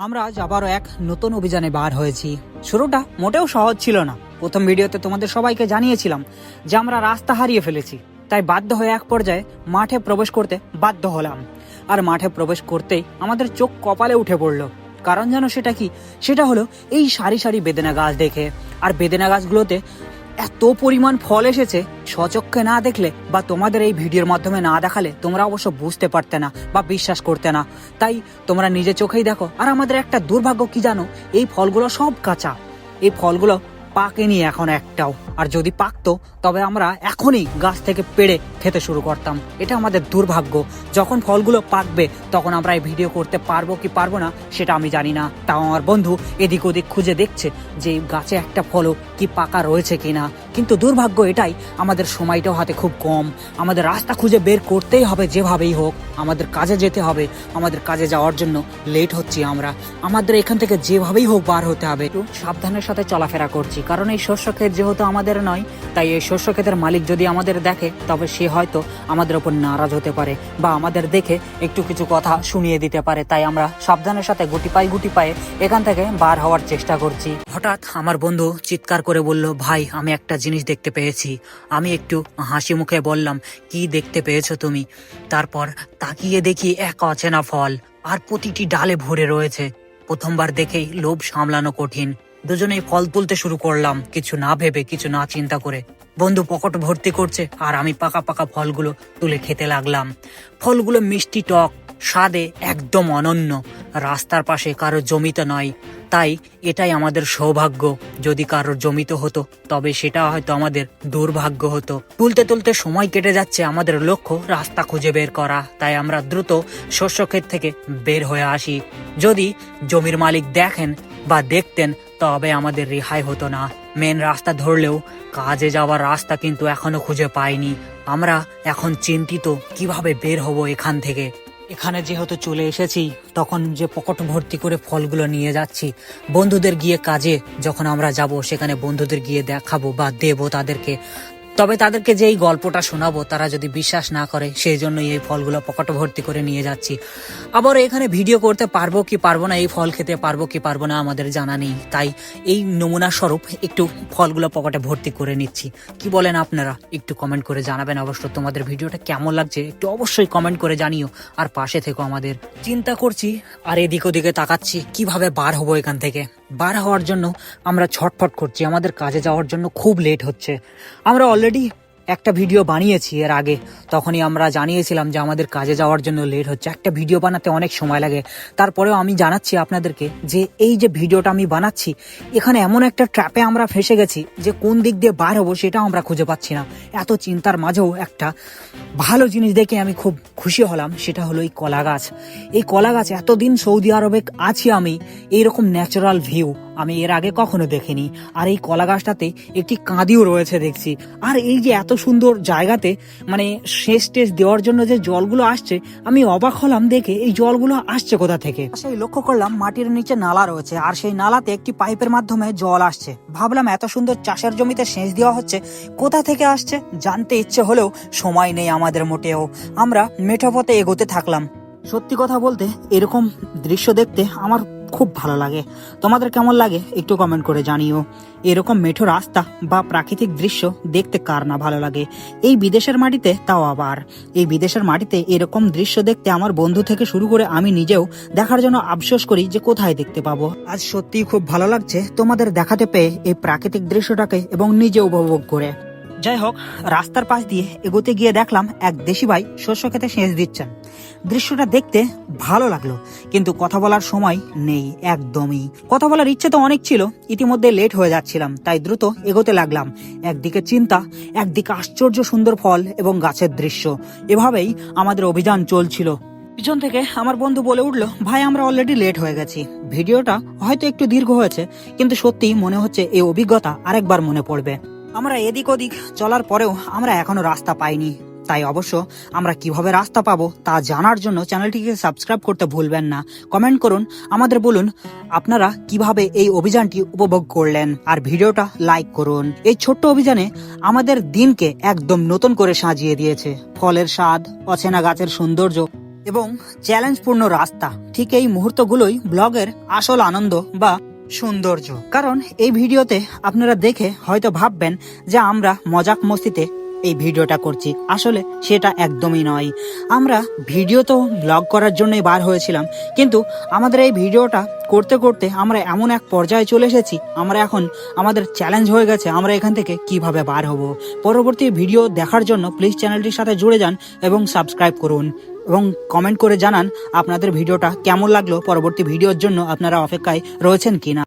আমরা আজ আবারও এক নতুন অভিযানে বার হয়েছি। শুরুটা মোটেও সহজ ছিল না। প্রথম ভিডিওতে তোমাদের সবাইকে জানিয়েছিলাম যে আমরা রাস্তা হারিয়ে ফেলেছি। তাই বাধ্য হয়ে এক পর্যায়ে মাঠে প্রবেশ করতে বাধ্য হলাম। আর মাঠে প্রবেশ করতেই আমাদের চোখ কপালে উঠে পড়ল। কারণ যেন সেটা কি? সেটা হলো এই সারি সারি বেদেনা গাছ দেখে। আর বেদেনা গাছগুলোতে এত পরিমাণ ফল এসেছে, সচক্ষে না দেখলে বা তোমাদের এই ভিডিওর মাধ্যমে না দেখালে তোমরা অবশ্য বুঝতে পারতে না বা বিশ্বাস করতে না। তাই তোমরা নিজে চোখেই দেখো, আর আমাদের একটা দুর্ভাগ্য কি জানো? এই ফলগুলো সব কাঁচা। এই ফলগুলো পাকেনি এখন একটাও। আর যদি পাকতো, তবে আমরা এখনই গাছ থেকে পেড়ে খেতে শুরু করতাম। এটা আমাদের দুর্ভাগ্য। যখন ফলগুলো পাকবে, তখন আমরা এই ভিডিও করতে পারব কি পারব না, সেটা আমি জানি না। তাও আমার বন্ধু এদিক ওদিক খুঁজে দেখছে যে গাছে একটা ফলও কি পাকা রয়েছে কিনা। কিন্তু দুর্ভাগ্য এটাই, আমাদের সময়টাও হাতে খুব কম। আমাদের রাস্তা খুঁজে বের করতেই হবে যেভাবেই হোক। আমাদের কাজে যেতে হবে। আমাদের কাজে যাওয়ার জন্য লেট হচ্ছি আমরা। আমাদের এখান থেকে যেভাবেই হোক বার হতে হবে। সাবধানের সাথে চলাফেরা করছি। কারণ এই শস্য ক্ষেত যেহেতু আমাদের নয়, তাই এই শস্য ক্ষেতের মালিক যদি আমাদের দেখে, তবে সে হয়তো আমাদের ওপর নারাজ হতে পারে বা আমাদের দেখে একটু কিছু কথা শুনিয়ে দিতে পারে। তাই আমরা সাবধানের সাথে গুটি পাই গুটি পায়ে এখান থেকে বার হওয়ার চেষ্টা করছি। হঠাৎ আমার বন্ধু চিৎকার করে বলল, ভাই, আমি একটা জিনিস দেখতে পেয়েছি। আমি একটু হাসি মুখে বললাম, কি দেখতে পেয়েছ তুমি? তারপর তাকিয়ে দেখি এক অচেনা ফল, আর প্রতিটি ডালে ভরে রয়েছে। প্রথমবার দেখেই লোভ সামলানো কঠিন। দুজনেই ফল তুলতে শুরু করলাম। কিছু না ভেবে, কিছু না চিন্তা করে। বন্ধু পকেট ভর্তি করছে, আর আমি পাকা পাকা ফলগুলো তুলে খেতে লাগলাম। ফলগুলো মিষ্টি টক, স্বাদে একদম অনন্য। রাস্তার পাশে কারও জমিতে নয়। তাই এটাই আমাদের সৌভাগ্য। যদি কারোর জমিতে হতো, তবে সেটা হয়তো আমাদের দুর্ভাগ্য হতো। তুলতে তুলতে সময় কেটে যাচ্ছে, আমাদের লক্ষ্য রাস্তা খুঁজে বের করা। তাই আমরা দ্রুত শস্য ক্ষেত থেকে বের হয়ে আসি। যদি জমির মালিক দেখেন বা দেখতেন তবে আমাদের রেহাই হতো না। মেন রাস্তা ধরলেও কাজে যাওয়ার রাস্তা কিন্তু এখনও খুঁজে পাইনি। আমরা এখন চিন্তিত কীভাবে বের হব এখান থেকে। এখানে যেহেতু চলে এসেছি, তখন যে পকট ভর্তি করে ফলগুলো নিয়ে যাচ্ছি, বন্ধুদের গিয়ে কাজে যখন আমরা যাব, সেখানে বন্ধুদের গিয়ে দেখাবো বা দেব তাদেরকে। তবে তাদেরকে যে এই গল্পটা শোনাবো, তারা যদি বিশ্বাস না করে, সেই জন্যই এই ফলগুলো পকেটে ভর্তি করে নিয়ে যাচ্ছি। আবার এখানে ভিডিও করতে পারব কি পারব না, এই ফল খেতে পারব কি পারব না, আমাদের জানা নেই। তাই এই নমুনা স্বরূপ একটু ফলগুলো পকেটে ভর্তি করে নিচ্ছি। কি বলেন আপনারা? একটু কমেন্ট করে জানাবেন অবশ্য তোমাদের ভিডিওটা কেমন লাগছে? একটু অবশ্যই কমেন্ট করে জানিও। আর পাশে থেকো আমাদের। চিন্তা করছি, আর এদিক ওদিকে তাকাচ্ছি, কীভাবে বার হব এখান থেকে? বার হওয়ার জন্য আমরা ছটফট করছি, আমাদের কাজে যাওয়ার জন্য খুব লেট হচ্ছে। আমরা অলরেডি একটা ভিডিও বানিয়েছি এর আগে। তখনই আমরা জানিয়েছিলাম যে আমাদের কাজে যাওয়ার জন্য লেট হচ্ছে। একটা ভিডিও বানাতে অনেক সময় লাগে। তারপরেও আমি জানাচ্ছি আপনাদেরকে যে এই যে ভিডিওটা আমি বানাচ্ছি, এখানে এমন একটা ট্র্যাপে আমরা ফেসে গেছি যে কোন দিক দিয়ে বার হব সেটাও আমরা খুঁজে পাচ্ছি না। এত চিন্তার মাঝেও একটা ভালো জিনিস দেখে আমি খুব খুশি হলাম, সেটা হলো এই কলা গাছ। এই কলা গাছ এতদিন সৌদি আরবে আছি আমি, এইরকম ন্যাচারাল ভিউ আমি এর আগে কখনো দেখিনি। আর এই কলা গাছটাতে একটি কাঁদিও রয়েছে দেখছি। আর এই যে এত সুন্দর জায়গাতে মানে শেষ টেস দেওয়ার জন্য যে জলগুলো আসছে, আমি অবাক হলাম দেখে এই জলগুলো আসছে কোথা থেকে? সেই লক্ষ্য করলাম মাটির নিচে নালা রয়েছে, আর সেই নালাতে একটি পাইপের মাধ্যমে জল আসছে। ভাবলাম এত সুন্দর চাষের জমিতে সেচ দেওয়া হচ্ছে, কোথা থেকে আসছে? জানতে ইচ্ছে হলেও সময় নেই আমাদের মোটেও। আমরা মেঠো পথে এগোতে থাকলাম। সত্যি কথা বলতে, এরকম দৃশ্য দেখতে আমার খুব ভালো লাগে। তোমাদের কেমন লাগে? একটু কমেন্ট করে জানিও। এরকম মেঠো রাস্তা বা প্রাকৃতিক দৃশ্য দেখতে কার না ভালো লাগে? এই বিদেশের মাটিতে তাও আবার। এই বিদেশের মাটিতে এরকম দৃশ্য দেখতে আমার বন্ধু থেকে শুরু করে আমি নিজেও দেখার জন্য আফসোস করি যে কোথায় দেখতে পাবো। আজ সত্যিই খুব ভালো লাগছে তোমাদের দেখাতে পেয়ে এই প্রাকৃতিক দৃশ্যটাকে এবং নিজে উপভোগ করে। যাই হোক, রাস্তার পাশ দিয়ে এগোতে গিয়ে দেখলাম এক দেশি ভাই শস্য খেতে সেচ দিচ্ছেন। দৃশ্যটা দেখতে ভালো লাগল, কিন্তু কথা বলার সময় নেই একদমই। কথা বলার ইচ্ছে তো অনেক ছিল, ইতিমধ্যে লেট হয়ে যাচ্ছিলাম, তাই দ্রুত এগোতে লাগলাম। একদিকে চিন্তা, একদিকে আশ্চর্য সুন্দর ফল এবং গাছের দৃশ্য। এভাবেই আমাদের অভিযান চলছিল। পিছন থেকে আমার বন্ধু বলে উঠল, ভাই, আমরা অলরেডি লেট হয়ে গেছি। ভিডিওটা হয়তো একটু দীর্ঘ হয়েছে, কিন্তু সত্যি মনে হচ্ছে এই অভিজ্ঞতা আরেকবার মনে পড়বে। আমরা এদিক ওদিক চলার পরেও আমরা এখনও রাস্তা পাইনি। তাই অবশ্য আমরা কীভাবে রাস্তা পাবো তা জানার জন্য চ্যানেলটিকে সাবস্ক্রাইব করতে ভুলবেন না। কমেন্ট করুন, আমাদের বলুন, আপনারা কীভাবে এই অভিযানটি উপভোগ করলেন? আর ভিডিওটা লাইক করুন। এই ছোট্ট অভিযানে আমাদের দিনকে একদম নতুন করে সাজিয়ে দিয়েছে। ফলের স্বাদ, অচেনা গাছের সৌন্দর্য এবং চ্যালেঞ্জপূর্ণ রাস্তা। ঠিক এই মুহূর্তগুলোই ব্লগের আসল আনন্দ বা সৌন্দর্য। কারণ এই ভিডিওতে আপনারা দেখে হয়তো ভাববেন যে আমরা মজাক মস্তিতে এই ভিডিওটা করছি। আসলে সেটা একদমই নয়। আমরা ভিডিও তো ব্লগ করার জন্যই বার হয়েছিলাম, কিন্তু আমাদের এই ভিডিওটা করতে করতে আমরা এমন এক পর্যায়ে চলে এসেছি, আমরা এখন আমাদের চ্যালেঞ্জ হয়ে গেছে, আমরা এখান থেকে কীভাবে বার হব। পরবর্তী ভিডিও দেখার জন্য প্লিজ চ্যানেলটির সাথে জুড়ে যান এবং সাবস্ক্রাইব করুন। এবং কমেন্ট করে জানান আপনাদের ভিডিওটা কেমন লাগল, পরবর্তী ভিডিওর জন্য আপনারা অপেক্ষায় রয়েছেন কিনা।